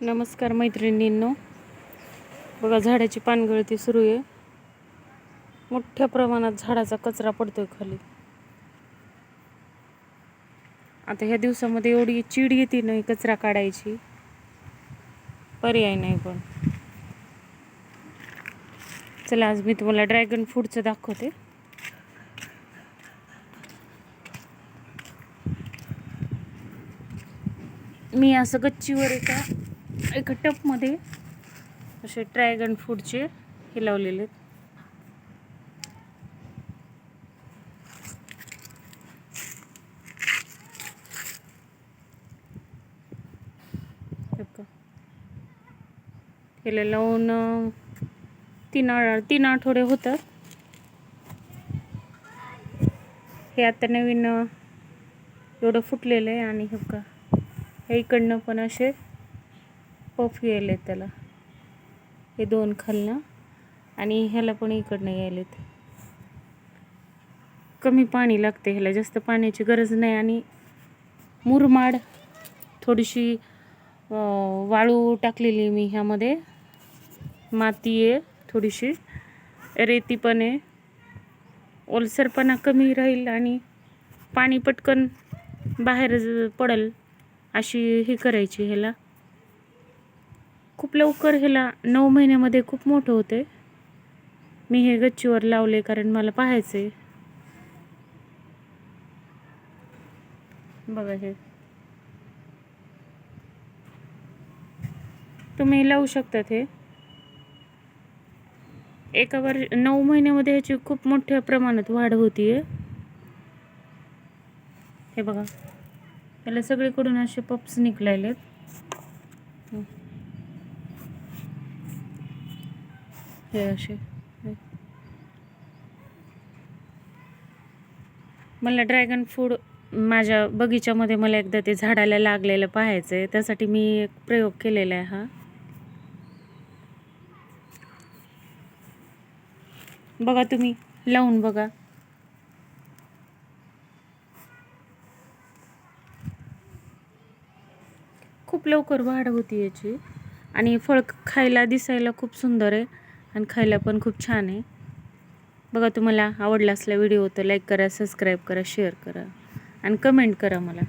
नमस्कार मैत्रिणींनो. बघा झाडाची पानगळती सुरू आहे. मोठ्या प्रमाणात झाडाचा कचरा पडतोय खाली. आता ह्या दिवसामध्ये एवढी चीड येते नाही कचरा काढायची. पर्याय नाही पण. चला आज मी तुम्हाला ड्रॅगन फ्रूटचं दाखवते. मी असं गच्चीवर एका एका टपमध्ये असे ड्रॅगन फ्रूटचे हे लावलेले आहेत. त्याला लावून तीन तीन आठवडे होतात. हे आता नवीन एवढं फुटलेलं आहे आणि हे का हे इकडनं पण असे पफ आहेत त्याला. हे दोन खालनं आणि ह्याला पण इकडनं यायलेत कमी पाणी लागते ह्याला जास्त पाण्याची गरज नाही आणि मुरमाड थोडीशी वाळू टाकलेली मी ह्यामध्ये. माती आहे थोडीशी रेती पण आहे. ओलसरपणा कमी राहील आणि पाणी पटकन बाहेर पडल अशी हे करायची ह्याला. खूप लवकर ह्याला नऊ महिन्यामध्ये खूप मोठं होते. मी हे गच्चीवर लावले कारण मला पाहायचं आहे बघा हे. तुम्ही लावू शकतात हे. एका वर नऊ महिन्यामध्ये ह्याची खूप मोठ्या प्रमाणात वाढ होतीये. हे बघा. त्याला सगळीकडून असे पप्स निघलेलेत आहेत हे असे. मला ड्रॅगन फ्रूट माझ्या बगीच्यामध्ये मला एकदा ते झाडाला लागलेलं पाहायचं आहे त्यासाठी मी एक प्रयोग केलेला आहे हा. बघा तुम्ही लावून बघा. खूप लवकर वाढ होती याची. आणि फळ खायला दिसायला खूप सुंदर आहे. आणि खायला पण खूप छान आहे. बघा तुम्हाला आवडला असला व्हिडिओ तर लाईक करा सबस्क्राईब करा शेअर करा आणि कमेंट करा मला.